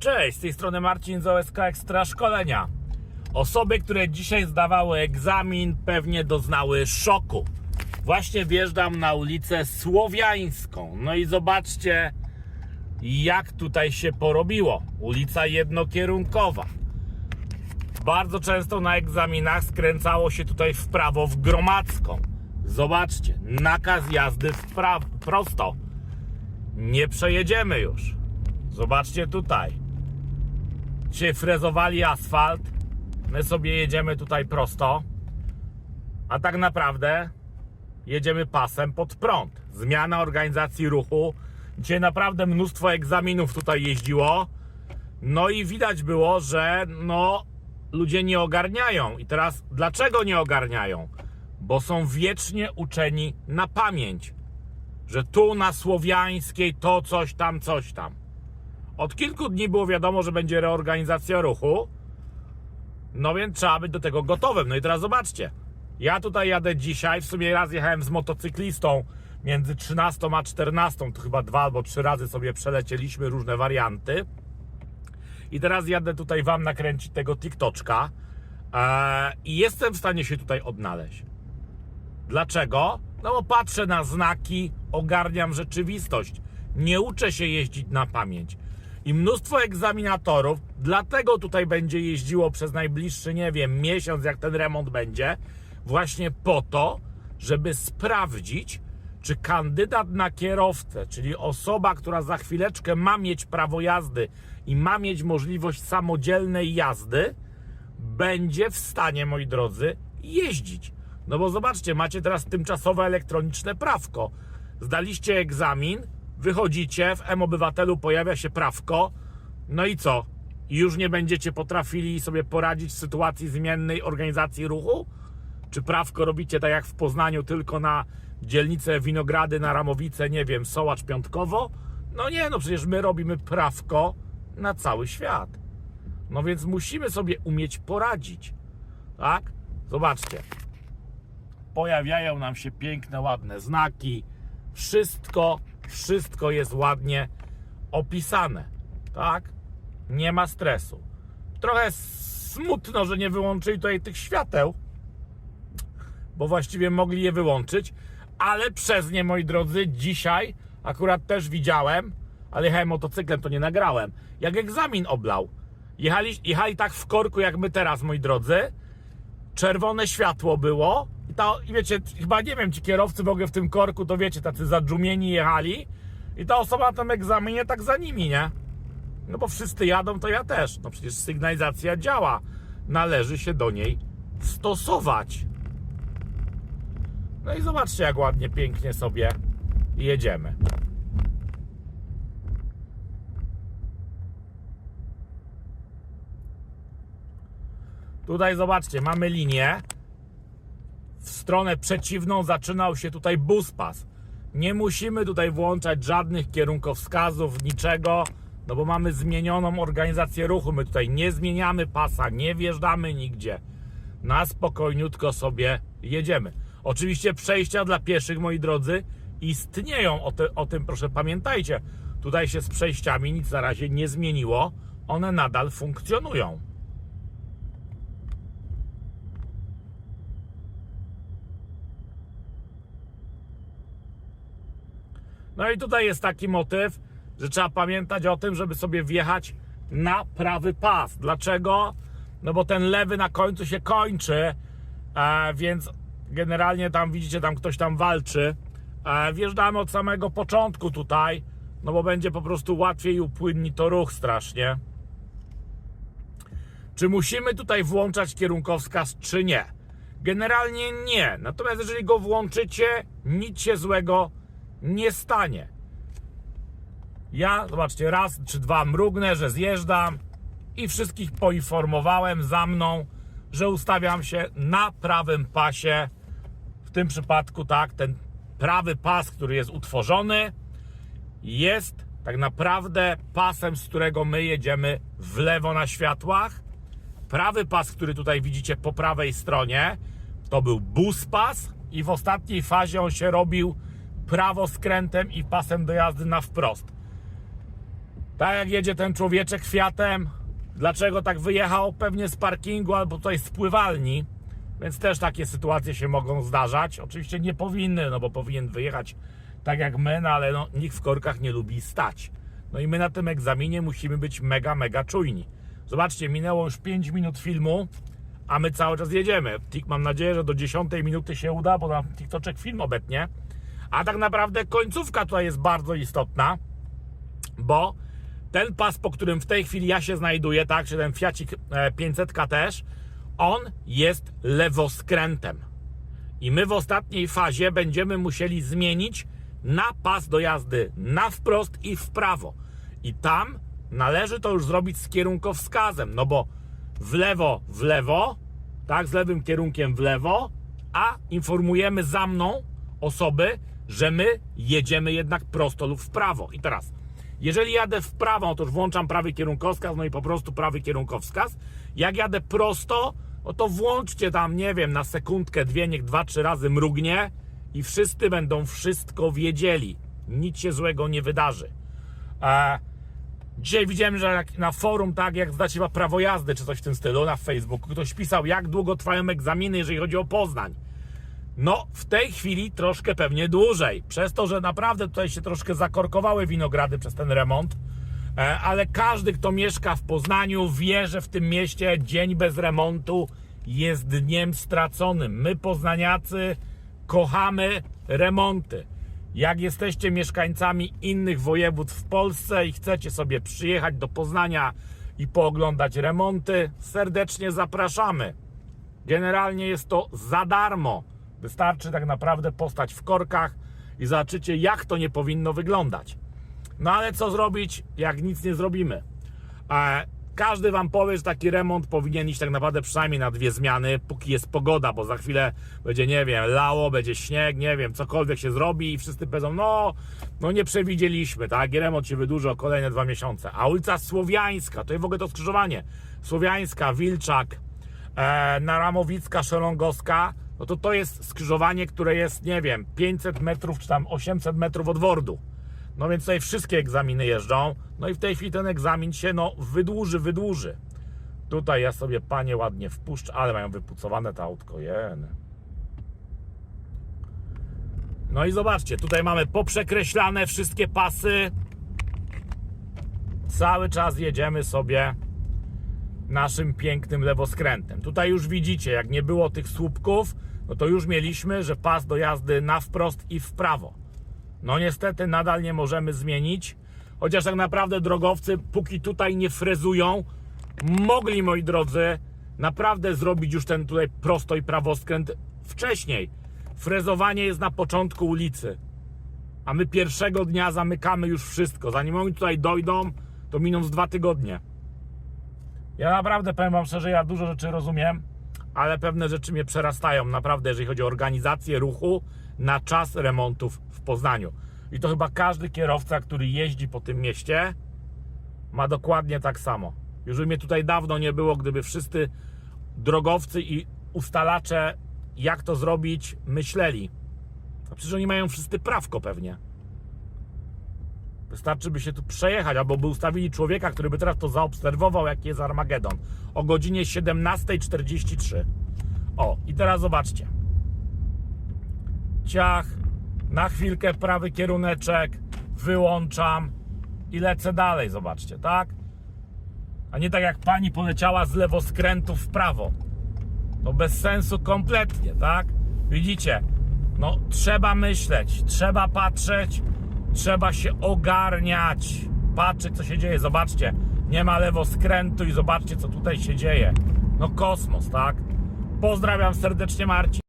Cześć, z tej strony Marcin z OSK Ekstra Szkolenia. Osoby, które dzisiaj zdawały egzamin, pewnie doznały szoku. Właśnie wjeżdżam na ulicę Słowiańską. No i zobaczcie, jak tutaj się porobiło. Ulica jednokierunkowa. Bardzo często na egzaminach skręcało się tutaj w prawo w Gromadzką. Zobaczcie, nakaz jazdy w prawo, prosto. Nie przejedziemy już. Zobaczcie tutaj. Dzisiaj frezowali asfalt. My sobie jedziemy tutaj prosto. A tak naprawdę jedziemy pasem pod prąd. Zmiana organizacji ruchu. Dzisiaj naprawdę mnóstwo egzaminów tutaj jeździło. No i widać było, że no ludzie nie ogarniają. I teraz dlaczego nie ogarniają? Bo są wiecznie uczeni na pamięć. Że tu na Słowiańskiej to coś tam, coś tam. Od kilku dni było wiadomo, że będzie reorganizacja ruchu. No więc trzeba być do tego gotowym. No i teraz zobaczcie. Ja tutaj jadę dzisiaj. W sumie raz jechałem z motocyklistą między 13 a 14. To chyba dwa albo trzy razy sobie przelecieliśmy różne warianty. I teraz jadę tutaj wam nakręcić tego TikToczka. Eee, I jestem w stanie się tutaj odnaleźć. Dlaczego? No bo patrzę na znaki, ogarniam rzeczywistość. Nie uczę się jeździć na pamięć. I mnóstwo egzaminatorów, dlatego tutaj będzie jeździło przez najbliższy, nie wiem, miesiąc, jak ten remont będzie, właśnie po to, żeby sprawdzić, czy kandydat na kierowcę, czyli osoba, która za chwileczkę ma mieć prawo jazdy i ma mieć możliwość samodzielnej jazdy, będzie w stanie, moi drodzy, jeździć. No bo zobaczcie, macie teraz tymczasowe elektroniczne prawko. Zdaliście egzamin, wychodzicie, w M-Obywatelu pojawia się prawko, no i co? Już nie będziecie potrafili sobie poradzić w sytuacji zmiennej organizacji ruchu? Czy prawko robicie tak jak w Poznaniu, tylko na dzielnicę Winogrady, na Ramowice, nie wiem, Sołacz Piątkowo? No nie, no przecież my robimy prawko na cały świat. No więc musimy sobie umieć poradzić. Tak? Zobaczcie. Pojawiają nam się piękne, ładne znaki. Wszystko, wszystko jest ładnie opisane. Tak? Nie ma stresu. Trochę smutno, że nie wyłączyli tutaj tych świateł, bo właściwie mogli je wyłączyć, ale przez nie, moi drodzy, dzisiaj akurat też widziałem, ale jechałem motocyklem, to nie nagrałem, jak egzamin oblał. Jechali, jechali tak w korku, jak my teraz, moi drodzy. Czerwone światło było. I, to, I wiecie, chyba nie wiem, ci kierowcy w ogóle w tym korku, to wiecie, tacy zadżumieni jechali. I ta osoba na tym egzaminie tak za nimi, nie? No bo wszyscy jadą, to ja też. No przecież sygnalizacja działa. Należy się do niej stosować. No i zobaczcie, jak ładnie, pięknie sobie jedziemy. Tutaj zobaczcie, mamy linię. W stronę przeciwną zaczynał się tutaj bus pas. Nie musimy tutaj włączać żadnych kierunkowskazów, niczego, no bo mamy zmienioną organizację ruchu. My tutaj nie zmieniamy pasa, nie wjeżdżamy nigdzie. Na spokojniutko sobie jedziemy. Oczywiście przejścia dla pieszych, moi drodzy, istnieją. O, te, o tym proszę pamiętajcie. Tutaj się z przejściami nic na razie nie zmieniło. One nadal funkcjonują. No i tutaj jest taki motyw, że trzeba pamiętać o tym, żeby sobie wjechać na prawy pas. Dlaczego? No bo ten lewy na końcu się kończy, e, więc generalnie tam widzicie, tam ktoś tam walczy. E, wjeżdżamy od samego początku tutaj, no bo będzie po prostu łatwiej i upłynni to ruch strasznie. Czy musimy tutaj włączać kierunkowskaz, czy nie? Generalnie nie. Natomiast jeżeli go włączycie, nic się złego nie stanie. Ja, zobaczcie, raz czy dwa mrugnę, że zjeżdżam i wszystkich poinformowałem za mną, że ustawiam się na prawym pasie. W tym przypadku, tak, ten prawy pas, który jest utworzony, jest tak naprawdę pasem, z którego my jedziemy w lewo na światłach. Prawy pas, który tutaj widzicie po prawej stronie, to był bus pas i w ostatniej fazie on się robił prawoskrętem i pasem do jazdy na wprost. Tak jak jedzie ten człowieczek Fiatem, dlaczego tak wyjechał? Pewnie z parkingu albo tutaj z pływalni, więc też takie sytuacje się mogą zdarzać. Oczywiście nie powinny, no bo powinien wyjechać tak jak my, no ale no, nikt w korkach nie lubi stać. No i my na tym egzaminie musimy być mega, mega czujni. Zobaczcie, minęło już 5 minut filmu, a my cały czas jedziemy. Tik, mam nadzieję, że do 10 minuty się uda, bo nam TikToczek film obetnie. A tak naprawdę końcówka tutaj jest bardzo istotna, bo ten pas, po którym w tej chwili ja się znajduję, tak, czy ten Fiacik e, 500 też, on jest lewoskrętem. I my w ostatniej fazie będziemy musieli zmienić na pas do jazdy na wprost i w prawo. I tam należy to już zrobić z kierunkowskazem, no bo w lewo, w lewo, tak, z lewym kierunkiem w lewo, a informujemy za mną osoby, że my jedziemy jednak prosto lub w prawo. I teraz, jeżeli jadę w prawo, to włączam prawy kierunkowskaz, no i po prostu prawy kierunkowskaz. Jak jadę prosto, no to włączcie tam, nie wiem, na sekundkę, dwie, niech dwa, trzy razy mrugnie i wszyscy będą wszystko wiedzieli. Nic się złego nie wydarzy. E, Dzisiaj widziałem, że na forum, tak jak zdacie chyba prawo jazdy, czy coś w tym stylu, na Facebooku, ktoś pisał, jak długo trwają egzaminy, jeżeli chodzi o Poznań. No, w tej chwili troszkę pewnie dłużej, przez to, że naprawdę tutaj się troszkę zakorkowały winogrady przez ten remont, e, ale każdy, kto mieszka w Poznaniu, wie, że w tym mieście dzień bez remontu jest dniem straconym. My, poznaniacy, kochamy remonty. Jak jesteście mieszkańcami innych województw w Polsce i chcecie sobie przyjechać do Poznania i pooglądać remonty, serdecznie zapraszamy. Generalnie jest to za darmo. Wystarczy tak naprawdę postać w korkach i zobaczycie, jak to nie powinno wyglądać. No ale co zrobić, jak nic nie zrobimy? E, każdy wam powie, że taki remont powinien iść tak naprawdę przynajmniej na dwie zmiany, póki jest pogoda, bo za chwilę będzie, nie wiem, lało, będzie śnieg, nie wiem, cokolwiek się zrobi i wszyscy powiedzą, no, no nie przewidzieliśmy, tak, i remont się wydłuży o kolejne dwa miesiące. A ulica Słowiańska, to jest w ogóle to skrzyżowanie, Słowiańska, Wilczak, e, Naramowicka, Szelongowska, no to to jest skrzyżowanie, które jest, nie wiem, 500 metrów czy tam 800 metrów od Wordu. No więc tutaj wszystkie egzaminy jeżdżą. No i w tej chwili ten egzamin się no wydłuży, wydłuży. Tutaj ja sobie panie ładnie wpuszczę, ale mają wypucowane to autko, jeny. No i zobaczcie, tutaj mamy poprzekreślane wszystkie pasy. Cały czas jedziemy sobie naszym pięknym lewoskrętem. Tutaj już widzicie, jak nie było tych słupków, no to już mieliśmy, że pas do jazdy na wprost i w prawo. No niestety nadal nie możemy zmienić, chociaż tak naprawdę drogowcy, póki tutaj nie frezują, mogli, moi drodzy, naprawdę zrobić już ten tutaj prosto i prawoskręt wcześniej. Frezowanie jest na początku ulicy, a my pierwszego dnia zamykamy już wszystko. Zanim oni tutaj dojdą, to miną z dwa tygodnie. Ja naprawdę powiem Wam szczerze, ja dużo rzeczy rozumiem, ale pewne rzeczy mnie przerastają, naprawdę, jeżeli chodzi o organizację ruchu na czas remontów w Poznaniu. I to chyba każdy kierowca, który jeździ po tym mieście, ma dokładnie tak samo. Już by mnie tutaj dawno nie było, gdyby wszyscy drogowcy i ustalacze, jak to zrobić, myśleli. A przecież oni mają wszyscy prawko pewnie. Wystarczy by się tu przejechać, albo by ustawili człowieka, który by teraz to zaobserwował, jaki jest Armagedon. O godzinie 17.43. O, i teraz zobaczcie. Ciach, na chwilkę prawy kieruneczek, wyłączam i lecę dalej, zobaczcie, tak? A nie tak jak pani poleciała z lewoskrętu w prawo. To bez sensu kompletnie, tak? Widzicie? No, trzeba myśleć, trzeba patrzeć, trzeba się ogarniać, patrzeć, co się dzieje. Zobaczcie, nie ma lewoskrętu i zobaczcie, co tutaj się dzieje. No, kosmos, tak? Pozdrawiam serdecznie, Marcin.